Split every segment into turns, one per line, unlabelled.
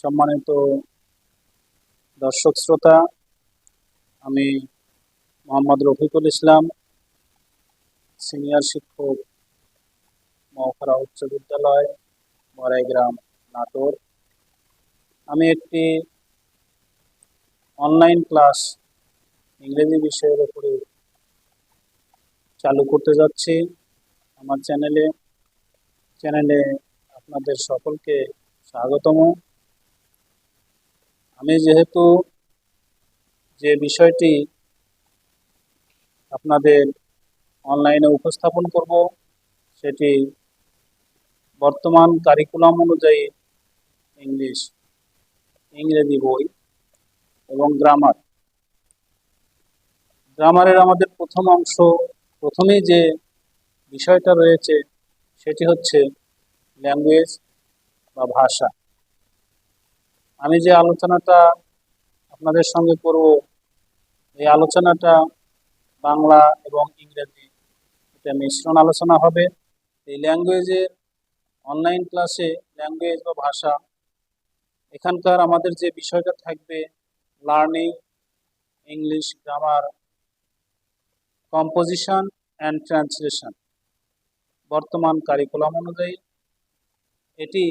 সম্মানিত দর্শক শ্রোতা, আমি মোহাম্মদ রফিকুল ইসলাম, সিনিয়র শিক্ষক মহখরা উচ্চ বিদ্যালয় বড়াইগ্রাম নাটোর। আমি একটি অনলাইন ক্লাস ইংরেজি বিষয়ের উপরে চালু করতে যাচ্ছি। আমার চ্যানেলে চ্যানেলে আপনাদের সকলকে স্বাগতম। আমি যেহেতু যে বিষয়টি আপনাদের অনলাইনে উপস্থাপন করব, সেটি বর্তমান কারিকুলাম অনুযায়ী ইংলিশ ইংরেজি বই এবং গ্রামার গ্রামারের আমাদের প্রথম অংশ, প্রথমেই যে বিষয়টা রয়েছে সেটি হচ্ছে ল্যাঙ্গুয়েজ বা ভাষা। আমি যে আলোচনাটা আপনাদের সঙ্গে করব, এই আলোচনাটা বাংলা এবং ইংরেজি এটা মিশ্রণ আলোচনা হবে। এই ল্যাঙ্গুয়েজের অনলাইন ক্লাসে ল্যাঙ্গুয়েজ বা ভাষা, এখানকার আমাদের যে বিষয়টা থাকবে learning English grammar composition and translation বর্তমান কারিকুলাম অনুযায়ী, এটি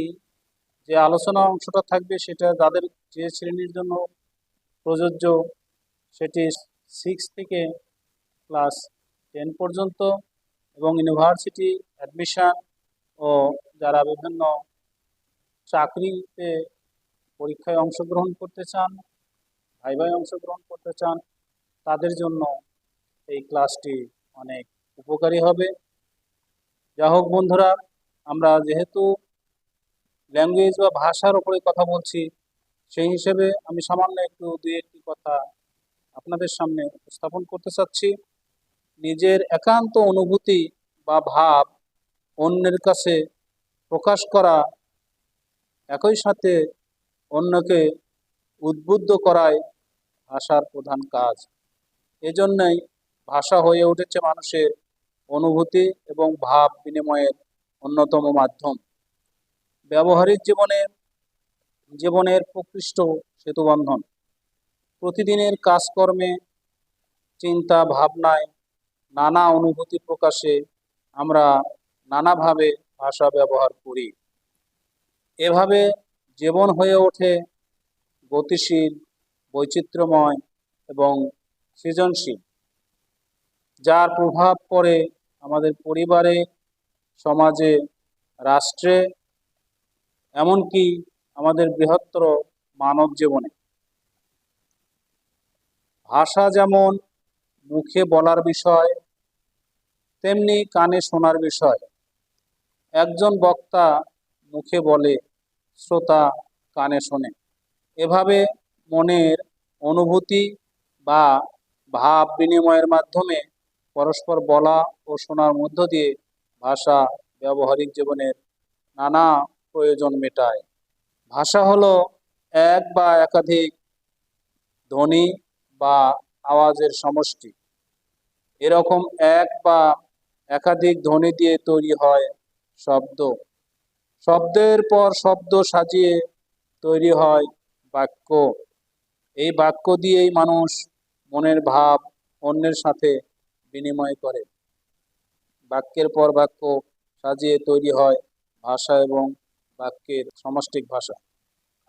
যে আলোচনা অংশটা থাকবে সেটা যাদের যে শ্রেণির জন্য প্রযোজ্য, সেটি সিক্স থেকে ক্লাস টেন পর্যন্ত এবং ইউনিভার্সিটি অ্যাডমিশন ও যারা বিভিন্ন চাকরিতে পরীক্ষায় অংশগ্রহণ করতে চান ভাইভাই অংশগ্রহণ করতে চান, তাদের জন্য এই ক্লাসটি অনেক উপকারী হবে। যা হোক বন্ধুরা, আমরা যেহেতু ল্যাঙ্গুয়েজ বা ভাষার উপরে কথা বলছি, সেই হিসেবে আমি সামান্য একটু দুই একটি কথা আপনাদের সামনে উপস্থাপন করতে চাচ্ছি। নিজের একান্ত অনুভূতি বা ভাব অন্যের কাছে প্রকাশ করা, একই সাথে অন্যকে উদ্বুদ্ধ করাই ভাষার প্রধান কাজ। এজন্যই ভাষা হয়ে উঠেছে মানুষের অনুভূতি এবং ভাব বিনিময়ের অন্যতম মাধ্যম। ব্যবহারিক জীবনে জীবনের প্রকৃষ্ট সেতুবন্ধন। প্রতিদিনের কাজকর্মে, চিন্তা ভাবনায়, নানা অনুভূতি প্রকাশে আমরা নানাভাবে ভাষা ব্যবহার করি। এভাবে জীবন হয়ে ওঠে গতিশীল, বৈচিত্র্যময় এবং সৃজনশীল, যার প্রভাব পড়ে আমাদের পরিবারে, সমাজে, রাষ্ট্রে, এমনকি আমাদের বৃহত্তর মানব জীবনে। ভাষা যেমন মুখে বলার বিষয়, তেমনি কানে শোনার বিষয়। একজন বক্তা মুখে বলে, শ্রোতা কানে শোনে। এভাবে মনের অনুভূতি বা ভাব বিনিময়ের মাধ্যমে পরস্পর বলা ও শোনার মধ্য দিয়ে ভাষা ব্যবহারিক জীবনের নানা প্রয়োজন মেটায়। ভাষা হলো এক বা একাধিক ধ্বনি বা আওয়াজের সমষ্টি। এরকম এক বা একাধিক ধ্বনি দিয়ে তৈরি হয় শব্দ। শব্দের পর শব্দ সাজিয়ে তৈরি হয় বাক্য। এই বাক্য দিয়েই মানুষ মনের ভাব অন্যের সাথে বিনিময় করে। বাক্যের পর বাক্য সাজিয়ে তৈরি হয় ভাষা এবং বাক্যের সমষ্টিক ভাষা।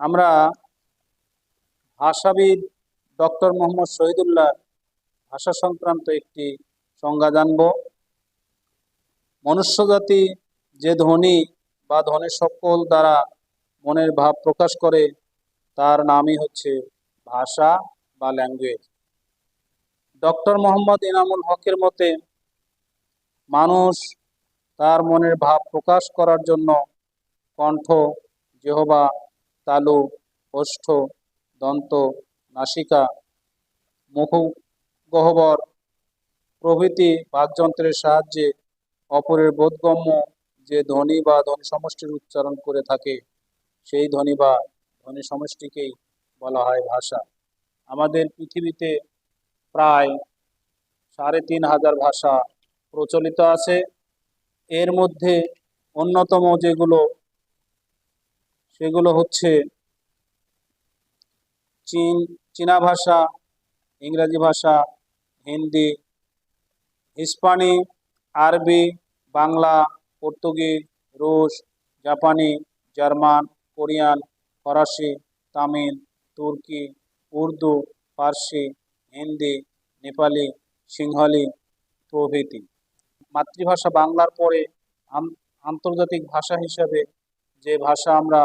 আমরা ভাষাবিদ ডক্টর মোহাম্মদ শহীদুল্লাহ ভাষা সংক্রান্ত একটি সংজ্ঞা জানব। মনুষ্যজাতি যে ধ্বনি বা ধ্বনির সকল দ্বারা মনের ভাব প্রকাশ করে, তার নামই হচ্ছে ভাষা বা ল্যাঙ্গুয়েজ। ডক্টর মোহাম্মদ ইনামুল হকের মতে, মানুষ তার মনের ভাব প্রকাশ করার জন্য কণ্ঠ, জেহবা, তালু, ওষ্ঠ, দন্ত, নাসিকা মুখ গহ্বর প্রভৃতি বাকযন্ত্রের সাহায্যে অপরের বোধগম্য যে ধ্বনি বা ধ্বনি সমষ্টির উচ্চারণ করে থাকে, সেই ধ্বনি বা ধ্বনি সমষ্টিকেই বলা হয় ভাষা। আমাদের পৃথিবীতে প্রায় সাড়ে তিন হাজার ভাষা প্রচলিত আছে। এর মধ্যে অন্যতম যেগুলো, সেগুলো হচ্ছে চীন, চীনা ভাষা, ইংরাজি ভাষা, হিন্দি, হিস্পানি, আরবি, বাংলা, পর্তুগিজ, রুশ, জাপানি, জার্মান, কোরিয়ান, ফরাসি, তামিল, তুর্কি, উর্দু ফার্সি হিন্দি, নেপালি, সিংহলি প্রভৃতি। মাতৃভাষা বাংলার পরে আন্তর্জাতিক ভাষা হিসাবে যে ভাষা আমরা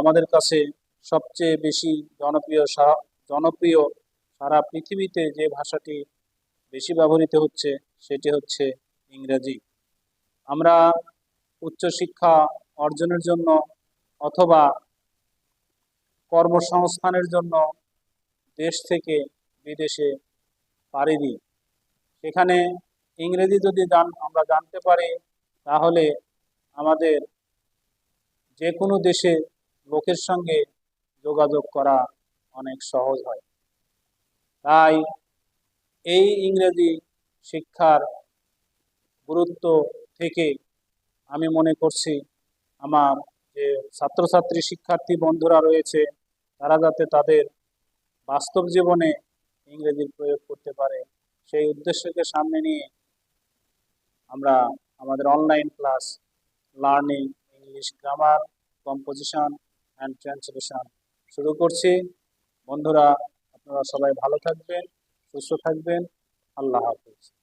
আমাদের কাছে সবচেয়ে বেশি জনপ্রিয় জনপ্রিয় সারা পৃথিবীতে যে ভাষাটি বেশি ব্যবহৃত হচ্ছে, সেটি হচ্ছে ইংরেজি। আমরা উচ্চশিক্ষা অর্জনের জন্য অথবা কর্মসংস্থানের জন্য দেশ থেকে বিদেশে পাড়ি দিই। সেখানে ইংরেজি যদি জান, আমরা জানতে পারি, তাহলে আমাদের যে কোনো দেশে লোকের সঙ্গে যোগাযোগ করা অনেক সহজ হয়। তাই এই ইংরেজি শিক্ষার গুরুত্ব থেকে আমি মনে করছি, আমার যে ছাত্রছাত্রী শিক্ষার্থী বন্ধুরা রয়েছে, তারা যাতে তাদের বাস্তব জীবনে ইংরেজির প্রয়োগ করতে পারে। সেই উদ্দেশ্যকে সামনে নিয়ে আমরা আমাদের online class learning English grammar composition and translation শুরু করছি। বন্ধুরা, আপনারা সবাই ভালো থাকবেন, সুস্থ থাকবেন। আল্লাহ হাফিজ।